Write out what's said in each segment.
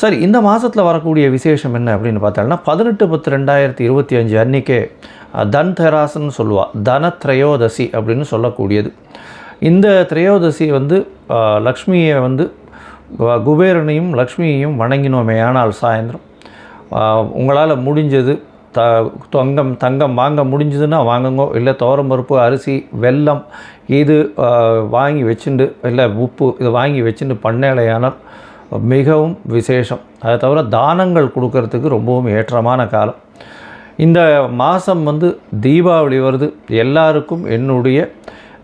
சரி இந்த மாதத்தில் வரக்கூடிய விசேஷம் என்ன அப்படின்னு பார்த்தோம்னா பதினெட்டு பத்து ரெண்டாயிரத்தி இருபத்தி அஞ்சு அன்றைக்கே தன் தெராசன்னு தன திரையோதசி அப்படின்னு சொல்லக்கூடியது. இந்த திரையோதசி வந்து லக்ஷ்மியை வந்து குபேரனையும் லக்ஷ்மியையும் வணங்கினோமே ஆனால் சாயந்தரம். உங்களால் முடிஞ்சது த தங்கம் தங்கம் வாங்க முடிஞ்சதுன்னா வாங்குங்கோ இல்லை பருப்பு அரிசி வெல்லம் இது வாங்கி வச்சுண்டு இல்லை உப்பு இதை வாங்கி வச்சுட்டு பண்ணலையானால் மிகவும் விசேஷம். அதை தவிர தானங்கள் கொடுக்கறதுக்கு ரொம்பவும் ஏற்றமான காலம். இந்த மாதம் வந்து தீபாவளி வருது. எல்லாருக்கும் என்னுடைய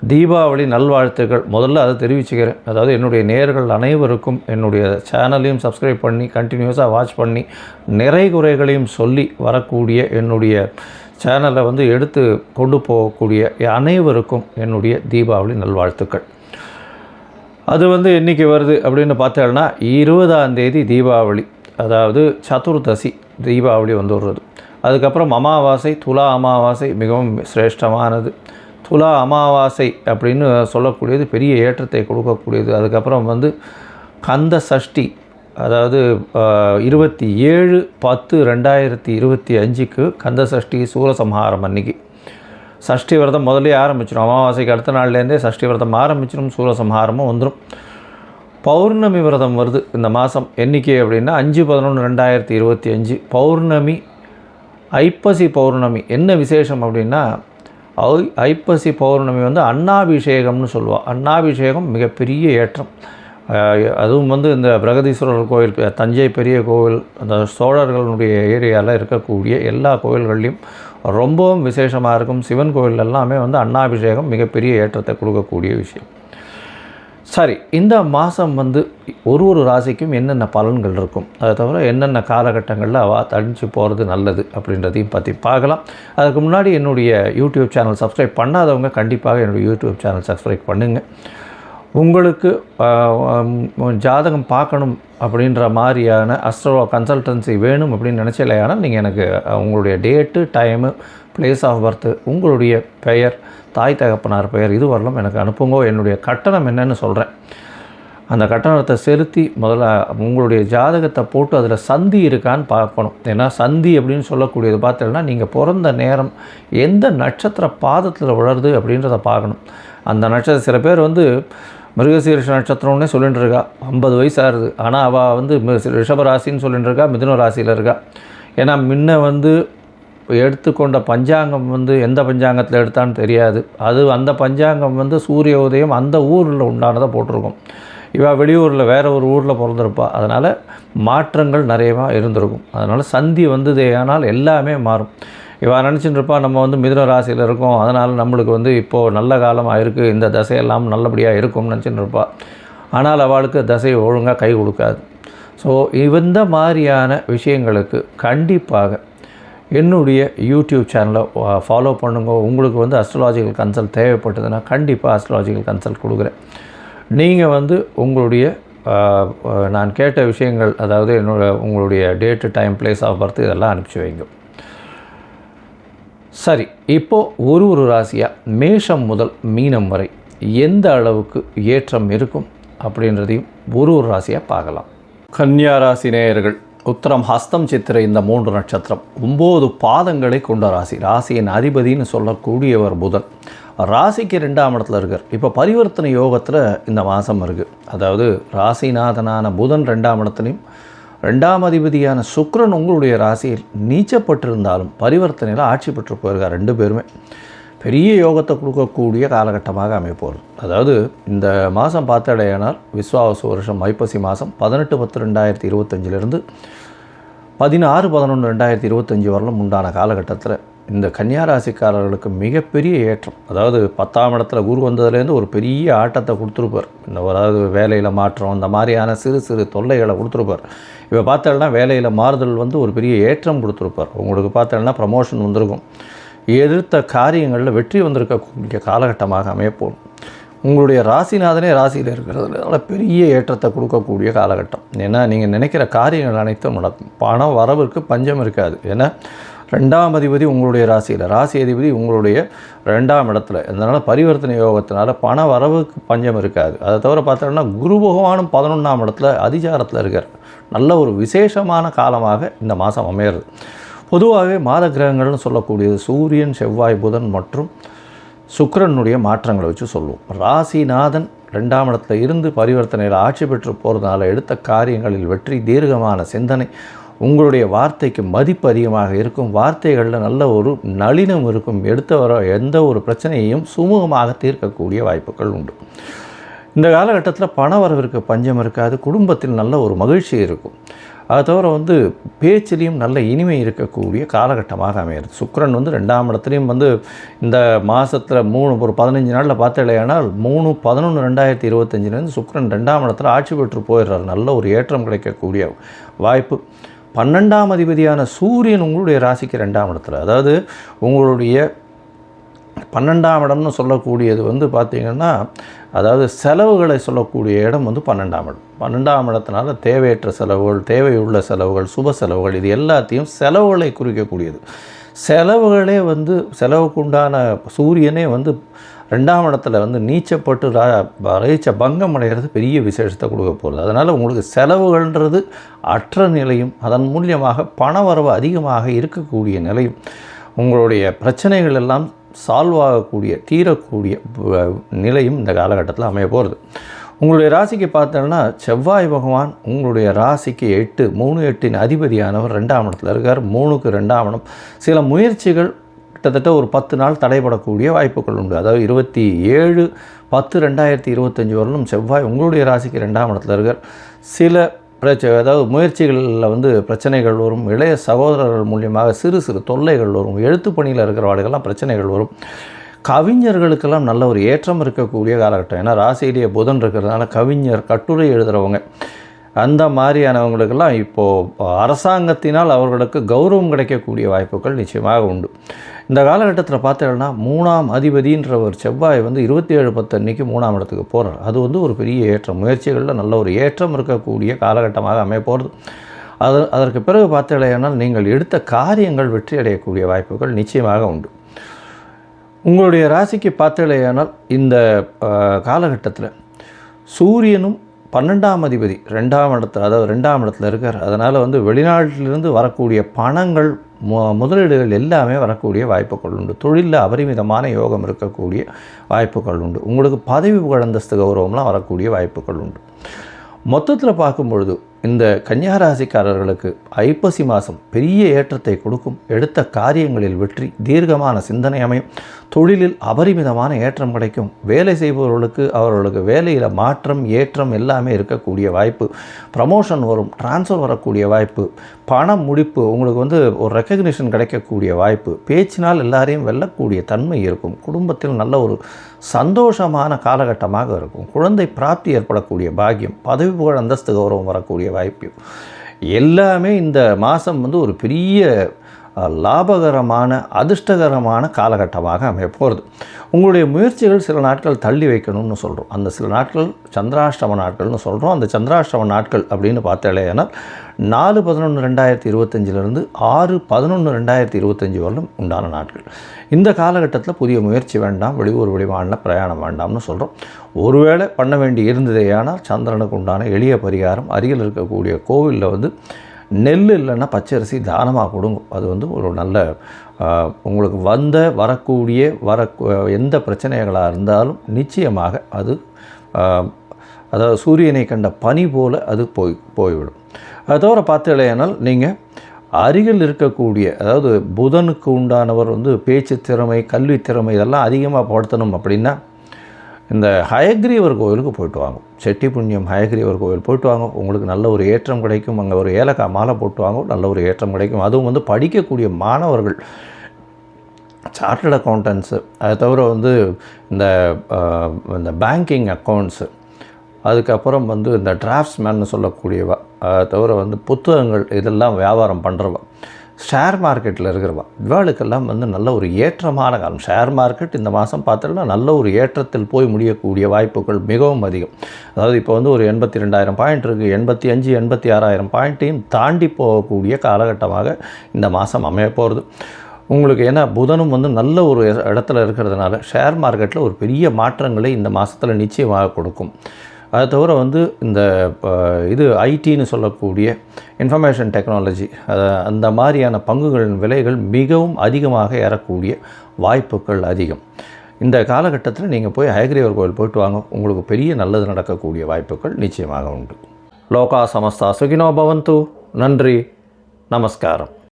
தீபாவளி நல்வாழ்த்துக்கள். முதல்ல அதை தெரிவிச்சுக்கிறேன். அதாவது என்னுடைய நேர்கள் அனைவருக்கும் என்னுடைய சேனலையும் சப்ஸ்கிரைப் பண்ணி கண்டினியூஸாக வாட்ச் பண்ணி நிறை குறைகளையும் சொல்லி வரக்கூடிய என்னுடைய சேனலை வந்து எடுத்து கொண்டு போகக்கூடிய அனைவருக்கும் என்னுடைய தீபாவளி நல்வாழ்த்துக்கள். அது வந்து என்றைக்கு வருது அப்படின்னு பார்த்தோம்னா இருபதாம் தேதி தீபாவளி அதாவது சதுர்தசி தீபாவளி வந்து வருது அதுக்கப்புறம் அமாவாசை துலா அமாவாசை மிகவும் சிரேஷ்டமானது. துலா அமாவாசை அப்படின்னு சொல்லக்கூடியது பெரிய ஏற்றத்தை கொடுக்கக்கூடியது. அதுக்கப்புறம் வந்து கந்த சஷ்டி அதாவது இருபத்தி ஏழு பத்து ரெண்டாயிரத்தி இருபத்தி அஞ்சுக்கு கந்த சஷ்டி சூரசம்ஹாரம் அன்னைக்கு. சஷ்டி விரதம் முதலே ஆரம்பிச்சிடும் அமாவாசைக்கு அடுத்த நாள்லேருந்தே சஷ்டி விரதம் ஆரம்பிச்சிடும் சூரசம்ஹாரமும் வந்துடும் பௌர்ணமி விரதம் வருது இந்த மாதம். எண்ணிக்கை அப்படின்னா அஞ்சு பதினொன்று ரெண்டாயிரத்தி இருபத்தி அஞ்சு. பௌர்ணமி ஐப்பசி பௌர்ணமி. என்ன விசேஷம் அப்படின்னா ஐ- ஐப்பசி பௌர்ணமி வந்து அண்ணாபிஷேகம்னு சொல்லுவாள் அண்ணாபிஷேகம் மிகப்பெரிய ஏற்றம். அதுவும் வந்து இந்த பிரகதீஸ்வரர் கோயில் தஞ்சை பெரிய கோவில் அந்த சோழர்களுடைய ஏரியாவில் இருக்கக்கூடிய எல்லா கோயில்கள்லேயும் ரொம்பவும் விசேஷமாக இருக்கும். சிவன் கோயில் எல்லாமே வந்து அன்னாபிஷேகம் மிகப்பெரிய ஏற்றத்தை கொடுக்கக்கூடிய விஷயம். சரி இந்த மாதம் வந்து ஒரு ஒரு ராசிக்கும் என்னென்ன பலன்கள் இருக்கும்? அதை தவிர என்னென்ன காலகட்டங்களில் அவ தடிச்சு போகிறது நல்லது அப்படின்றதையும் பற்றி பார்க்கலாம். அதுக்கு முன்னாடி என்னுடைய யூடியூப் சேனல் சப்ஸ்கிரைப் பண்ணாதவங்க கண்டிப்பாக என்னுடைய யூடியூப் சேனல் சப்ஸ்கிரைப் பண்ணுங்கள் உங்களுக்கு ஜாதகம் பார்க்கணும் அப்படின்ற மாதிரியான அஸ்ட்ரோ கன்சல்டன்சி வேணும் அப்படின்னு நினச்சலையானால் நீங்கள் எனக்கு உங்களுடைய date time place of birth உங்களுடைய பெயர் தாய் தகப்பனார் பெயர் இது வரலாம் எனக்கு அனுப்புங்க. என்னுடைய கட்டணம் என்னன்னு சொல்கிறேன் அந்த கட்டணத்தை செலுத்தி முதல்ல உங்களுடைய ஜாதகத்தை போட்டு அதில் சந்தி இருக்கான்னு பார்க்கணும். ஏன்னா சந்தி அப்படின்னு சொல்லக்கூடியது பார்த்தீங்கன்னா நீங்கள் பிறந்த நேரம் எந்த நட்சத்திர பாதத்தில் விழருது அப்படின்றத பார்க்கணும். அந்த நட்சத்திரம் சில பேர் வந்து மிருகசீரிஷ நட்சத்திரம்னே சொல்லிட்டு இருக்கா ஐம்பது வயசு ஆகுது ஆனால் அவள் வந்து ரிஷப ராசின்னு சொல்லிட்டு இருக்கா மிதுன ராசியில் இருக்கா. ஏன்னா முன்ன வந்து எடுத்துக்கொண்ட பஞ்சாங்கம் வந்து எந்த பஞ்சாங்கத்தில் எடுத்தான்னு தெரியாது. அது அந்த பஞ்சாங்கம் வந்து சூரிய உதயம் அந்த ஊரில் உண்டானதை போட்டிருக்கும். இவள் வெளியூரில் வேறு ஒரு ஊரில் பிறந்திருப்பா. அதனால் மாற்றங்கள் நிறையவா இருந்திருக்கும். அதனால் சந்தி வந்ததே ஆனால் எல்லாமே மாறும். இவ நினச்சிட்டு இருப்பா நம்ம வந்து மிதுன ராசியில் இருக்கோம். அதனால் நம்மளுக்கு வந்து இப்போது நல்ல காலமாக இருக்குது இந்த தசையெல்லாம் நல்லபடியாக இருக்கும்னு நினச்சிட்டு இருப்பாள் ஆனால் அவளுக்கு தசை ஒழுங்காக கை கொடுக்காது. ஸோ இந்த மாதிரியான விஷயங்களுக்கு கண்டிப்பாக என்னுடைய யூடியூப் சேனலை ஃபாலோ பண்ணுங்க. உங்களுக்கு வந்து அஸ்ட்ராலாஜிக்கல் கன்சல்ட் தேவைப்பட்டதுன்னா கண்டிப்பாக அஸ்ட்ராலாஜிக்கல் கன்சல்ட் கொடுக்குறேன். நீங்கள் வந்து உங்களுடைய நான் கேட்ட விஷயங்கள் அதாவது என்னோட உங்களுடைய date time place of birth இதெல்லாம் அனுப்பிச்சி வைங்க. சரி இப்போது ஒரு ஒரு ராசியாக மேஷம் முதல் மீனம் வரை எந்த அளவுக்கு ஏற்றம் இருக்கும் அப்படின்றதையும் ஒரு ஒரு ராசியாக பார்க்கலாம். கன்னியா ராசி நேயர்கள் உத்தரம் ஹஸ்தம் சித்திரை இந்த மூன்று நட்சத்திரம் ஒம்பது பாதங்களை கொண்ட ராசி. ராசியின் அதிபதின்னு சொல்லக்கூடியவர் புதன். ராசிக்கு ரெண்டாம் இடத்துல இருக்கார். இப்போ பரிவர்த்தனை யோகத்தில் இந்த மாதம் இருக்குது அதாவது ராசிநாதனான புதன் ரெண்டாம் இடத்துலையும் ரெண்டாம் அதிபதியான சுக்ரன் உங்களுடைய ராசியில் நீச்சப்பட்டிருந்தாலும் பரிவர்த்தனையில் ஆட்சி பெற்று போயிருக்கார் ரெண்டு பேருமே. பெரிய யோகத்தை கொடுக்கக்கூடிய காலகட்டமாக அமைப்போகுது அதாவது இந்த மாதம் பார்த்தடையானால் விஸ்வாவச வருஷம் ஐப்பசி மாதம் பதினெட்டு பத்து ரெண்டாயிரத்தி இருபத்தஞ்சிலிருந்து பதினாறு பதினொன்று ரெண்டாயிரத்தி இருபத்தஞ்சி வரலும் உண்டான காலகட்டத்தில் இந்த கன்னியா ராசிக்காரர்களுக்கு மிகப்பெரிய ஏற்றம். அதாவது பத்தாம் இடத்துல குரு வந்ததுலேருந்து ஒரு பெரிய ஆட்டத்தை கொடுத்துருப்பார். இந்த அதாவது வேலையில் மாற்றம் இந்த மாதிரியான சிறு சிறு தொல்லைகளை கொடுத்துருப்பார். இப்போ பார்த்தோம்னா வேலையில் மாறுதல் வந்து ஒரு பெரிய ஏற்றம் கொடுத்துருப்பார். உங்களுக்கு பார்த்தோம்னா ப்ரமோஷன் வந்திருக்கும். எதிர்த்த காரியங்களில் வெற்றி வந்திருக்கக்கூடிய காலகட்டமாக அமையப்போகும் உங்களுடைய ராசிநாதனே ராசியில் இருக்கிறதுனால பெரிய ஏற்றத்தை கொடுக்கக்கூடிய காலகட்டம். ஏன்னா நீங்கள் நினைக்கிற காரியங்கள் அனைத்தும் நடக்கும். பணம் வரவிற்கு பஞ்சம் இருக்காது. ஏன்னா ரெண்டாம் அதிபதி உங்களுடைய ராசியில். ராசி அதிபதி உங்களுடைய ரெண்டாம் இடத்துல. அதனால் பரிவர்த்தனை யோகத்தினால பண வரவுக்கு பஞ்சம் இருக்காது. அதை தவிர பார்த்தோம்னா குரு பகவானும் பதினொன்றாம் இடத்துல அதிகாரத்தில் இருக்கார். நல்ல ஒரு விசேஷமான காலமாக இந்த மாதம் அமையிறது. பொதுவாகவே மாத கிரகங்கள்னு சொல்லக்கூடியது சூரியன் செவ்வாய் புதன் மற்றும் சுக்கிரனுடைய மாற்றங்களை வச்சு சொல்லுவோம். ராசிநாதன் ரெண்டாம் இடத்துல இருந்து பரிவர்த்தனையில் ஆட்சி பெற்று போகிறதுனால எடுத்த காரியங்களில் வெற்றி தீர்க்கமான சிந்தனை உங்களுடைய வார்த்தைக்கு மதிப்பு அதிகமாக இருக்கும் வார்த்தைகளில் நல்ல ஒரு நளினம் இருக்கும் எடுத்து வர எந்த ஒரு பிரச்சனையையும் சுமூகமாக தீர்க்கக்கூடிய வாய்ப்புகள் உண்டு. இந்த காலகட்டத்தில் பண வரவிற்கு பஞ்சம் இருக்காது குடும்பத்தில் நல்ல ஒரு மகிழ்ச்சி இருக்கும். அதை தவிர வந்து பேச்சிலையும் நல்ல இனிமை இருக்கக்கூடிய காலகட்டமாக அமையிறது சுக்கரன் வந்து ரெண்டாம் இடத்துலையும் வந்து இந்த மாதத்தில் மூணு ஒரு பதினஞ்சு நாளில் பார்த்தலையானால் மூணு பதினொன்று ரெண்டாயிரத்தி இருபத்தஞ்சிலேருந்து சுக்கரன் ரெண்டாம் இடத்துல ஆட்சி பெற்று போயிடுறார். நல்ல ஒரு ஏற்றம் கிடைக்கக்கூடிய வாய்ப்பு. பன்னெண்டாம் அதிபதியான சூரியன் உங்களுடைய ராசிக்கு ரெண்டாம் இடத்துல. அதாவது உங்களுடைய பன்னெண்டாம் இடம்னு சொல்லக்கூடியது வந்து பார்த்திங்கன்னா அதாவது செலவுகளை சொல்லக்கூடிய இடம் வந்து பன்னெண்டாம் இடம். பன்னெண்டாம் இடத்தினால தேவையற்ற செலவுகள் தேவையுள்ள செலவுகள் சுப செலவுகள் இது எல்லாத்தையும் செலவுகளை குறிக்கக்கூடியது. செலவுகளே வந்து செலவுக்கு உண்டான சூரியனே வந்து ரெண்டாம் இடத்துல வந்து நீச்சப்பட்டு ரா ரயிச்ச பங்கம் அடைகிறது பெரிய விசேஷத்தை கொடுக்க போகுது. அதனால் உங்களுக்கு செலவுகள்ன்றது அற்ற நிலையும் அதன் மூலியமாக பணவரவு அதிகமாக இருக்கக்கூடிய நிலையும் உங்களுடைய பிரச்சனைகள் எல்லாம் சால்வ் ஆகக்கூடிய தீரக்கூடிய நிலையும் இந்த காலகட்டத்தில் அமைய போகிறது உங்களுடைய ராசிக்கு பார்த்தோன்னா செவ்வாய் பகவான் உங்களுடைய ராசிக்கு எட்டு மூணு எட்டின் அதிபதியானவர் ரெண்டாம் இடத்துல இருக்கார். மூணுக்கு ரெண்டாம் இடம். சில முயற்சிகள் கிட்டத்தட்ட ஒரு பத்து நாள் தடைபடக்கூடிய வாய்ப்புகள் உண்டு. அதாவது இருபத்தி ஏழு பத்து ரெண்டாயிரத்தி இருபத்தஞ்சி வரலும் செவ்வாய் உங்களுடைய ராசிக்கு ரெண்டாம் இடத்துல இருக்கிற சில பிரச்ச அதாவது முயற்சிகளில் வந்து பிரச்சனைகள் வரும். இளைய சகோதரர்கள் மூலியமாக சிறு சிறு தொல்லைகள் வரும். எழுத்து பணியில் இருக்கிறவாடுகள்லாம் பிரச்சனைகள் வரும். கவிஞர்களுக்கெல்லாம் நல்ல ஒரு ஏற்றம் இருக்கக்கூடிய காலகட்டம். ஏன்னா ராசியிலேயே புதன் இருக்கிறதுனால கவிஞர் கட்டுரை எழுதுகிறவங்க அந்த மாதிரியானவங்களுக்கெல்லாம் இப்போது அரசாங்கத்தினால் அவர்களுக்கு கௌரவம் கிடைக்கக்கூடிய வாய்ப்புகள் நிச்சயமாக உண்டு. இந்த காலகட்டத்தில் பார்த்தீங்கன்னா மூணாம் அதிபதின்ற ஒரு செவ்வாய் வந்து இருபத்தி ஏழு பத்து அன்னைக்கு மூணாம் இடத்துக்கு போகிறார் அது வந்து ஒரு பெரிய ஏற்றம். முயற்சிகளில் நல்ல ஒரு ஏற்றம் இருக்கக்கூடிய காலகட்டமாக அமைய போகிறது அது அதற்கு பிறகு பார்த்தீங்களேனால் நீங்கள் எடுத்த காரியங்கள் வெற்றி அடையக்கூடிய வாய்ப்புகள் நிச்சயமாக உண்டு. உங்களுடைய ராசிக்கு பார்த்தீங்களேனால் இந்த காலகட்டத்தில் சூரியனும் பன்னெண்டாம் அதிபதி ரெண்டாம் இடத்துல அதாவது ரெண்டாம் இடத்துல இருக்கார். அதனால் வந்து வெளிநாட்டிலிருந்து வரக்கூடிய பணங்கள் மு முதலீடுகள் எல்லாமே வரக்கூடிய வாய்ப்புகள் உண்டு. தொழிலில் அபரிமிதமான யோகம் இருக்கக்கூடிய வாய்ப்புகள் உண்டு. உங்களுக்கு பதவி புகழந்தஸ்து கௌரவம்லாம் வரக்கூடிய வாய்ப்புகள் உண்டு. மொத்தத்தில் பார்க்கும் பொழுது இந்த கன்னியாராசிக்காரர்களுக்கு ஐப்பசி மாதம் பெரிய ஏற்றத்தை கொடுக்கும். எடுத்த காரியங்களில் வெற்றி தீர்க்கமான சிந்தனை அமையும். தொழிலில் அபரிமிதமான ஏற்றம் கிடைக்கும். வேலை செய்பவர்களுக்கு அவர்களுக்கு வேலையில் மாற்றம் ஏற்றம் எல்லாமே இருக்கக்கூடிய வாய்ப்பு. ப்ரமோஷன் வரும் டிரான்ஸ்ஃபர் வரக்கூடிய வாய்ப்பு. பணம் முடிப்பு உங்களுக்கு வந்து ஒரு ரெக்கக்னிஷன் கிடைக்கக்கூடிய வாய்ப்பு. பேச்சினால் எல்லாரையும் வெல்லக்கூடிய தன்மை இருக்கும். குடும்பத்தில் நல்ல ஒரு சந்தோஷமான காலகட்டமாக இருக்கும். குழந்தை பிராப்தி ஏற்படக்கூடிய பாக்கியம். பதவி புகழ் அந்தஸ்து கௌரவம் வரக்கூடிய வாய்ப்பு. எல்லாமே இந்த மாதம் வந்து ஒரு பெரிய லாபகரமான அதிர்ஷ்டகரமான காலகட்டமாக அமையப்போகிறது உங்களுடைய முயற்சிகள் சில நாட்கள் தள்ளி வைக்கணும்னு சொல்கிறோம் அந்த சில நாட்கள் சந்திராஷ்டம நாட்கள்னு சொல்கிறோம் அந்த சந்திராஷ்டம நாட்கள் அப்படின்னு பார்த்தாலேனால் நாலு பதினொன்று ரெண்டாயிரத்தி இருபத்தஞ்சிலிருந்து ஆறு பதினொன்று ரெண்டாயிரத்தி இருபத்தஞ்சி வரலும் உண்டான நாட்கள். இந்த காலகட்டத்தில் புதிய முயற்சி வேண்டாம் வெளியூர் வெளிமாநில பிரயாணம் வேண்டாம்னு சொல்கிறோம் ஒருவேளை பண்ண வேண்டி இருந்ததே ஆனால் சந்திரனுக்கு உண்டான எளிய பரிகாரம் அருகில் இருக்கக்கூடிய கோவிலில் வந்து நெல் இல்லைன்னா பச்சரிசி தானமாக கொடுங்க. அது வந்து ஒரு நல்ல உங்களுக்கு வந்த வரக்கூடிய வர எந்த பிரச்சனைகளாக இருந்தாலும் நிச்சயமாக அது அதாவது சூரியனை கண்ட பனி போல் அது போய் போய்விடும். அது தவிர பார்த்துலையானால் நீங்கள் அருகில் இருக்கக்கூடிய அதாவது புதனுக்கு உண்டானவர் வந்து பேச்சு திறமை கல்வி திறமை இதெல்லாம் அதிகமாக படுத்தணும் அப்படின்னா இந்த ஹயக்ரீவர் கோவிலுக்கு போயிட்டு வாங்க. செட்டி புண்ணியம் ஹயக்ரீவர் கோவில் போயிட்டு வாங்க. உங்களுக்கு நல்ல ஒரு ஏற்றம் கிடைக்கும். அங்கே ஒரு ஏலக்காய் மாலை போட்டு வாங்க. நல்ல ஒரு ஏற்றம் கிடைக்கும். அதுவும் வந்து படிக்கக்கூடிய மாணவர்கள். சார்ட்டர்ட் அக்கௌண்டன்ஸு அதை தவிர வந்து இந்த இந்த பேங்கிங் அக்கௌண்ட்ஸு அதுக்கப்புறம் வந்து இந்த டிராஃப்ட்ஸ்மேன் சொல்லக்கூடியவா. அதை தவிர வந்து புத்தகங்கள். இதெல்லாம் வியாபாரம் பண்ணுறவா ஷேர் மார்க்கெட்டில் இருக்கிறவா. இவாளுக்கெல்லாம் வந்து நல்ல ஒரு ஏற்றமான காலம். ஷேர் மார்க்கெட் இந்த மாதம் பார்த்தோம்னா நல்ல ஒரு ஏற்றத்தில் போய் முடியக்கூடிய வாய்ப்புகள் மிகவும் அதிகம். அதாவது இப்போ வந்து ஒரு எண்பத்தி ரெண்டாயிரம் பாயிண்ட் இருக்குது எண்பத்தி அஞ்சு எண்பத்தி ஆறாயிரம் பாயிண்ட்டையும் தாண்டி போகக்கூடிய காலகட்டமாக இந்த மாதம் அமைய போகிறது உங்களுக்கு ஏன்னா புதனும் வந்து நல்ல ஒரு இடத்துல இருக்கிறதுனால ஷேர் மார்க்கெட்டில் ஒரு பெரிய மாற்றங்களை இந்த மாதத்தில் நிச்சயமாக கொடுக்கும். அதை தவிர வந்து இந்த இது ஐடின்னு சொல்லக்கூடிய இன்ஃபர்மேஷன் டெக்னாலஜி அந்த மாதிரியான பங்குகளின் விலைகள் மிகவும் அதிகமாக ஏறக்கூடிய வாய்ப்புகள் அதிகம். இந்த காலகட்டத்தில் நீங்கள் போய் ஹயக்ரீவர் கோயில் போயிட்டு வாங்க. உங்களுக்கு பெரிய நல்லது நடக்கக்கூடிய வாய்ப்புகள் நிச்சயமாக உண்டு. லோகா சமஸ்தா சுகினோ பவந்து. நன்றி. நமஸ்காரம்.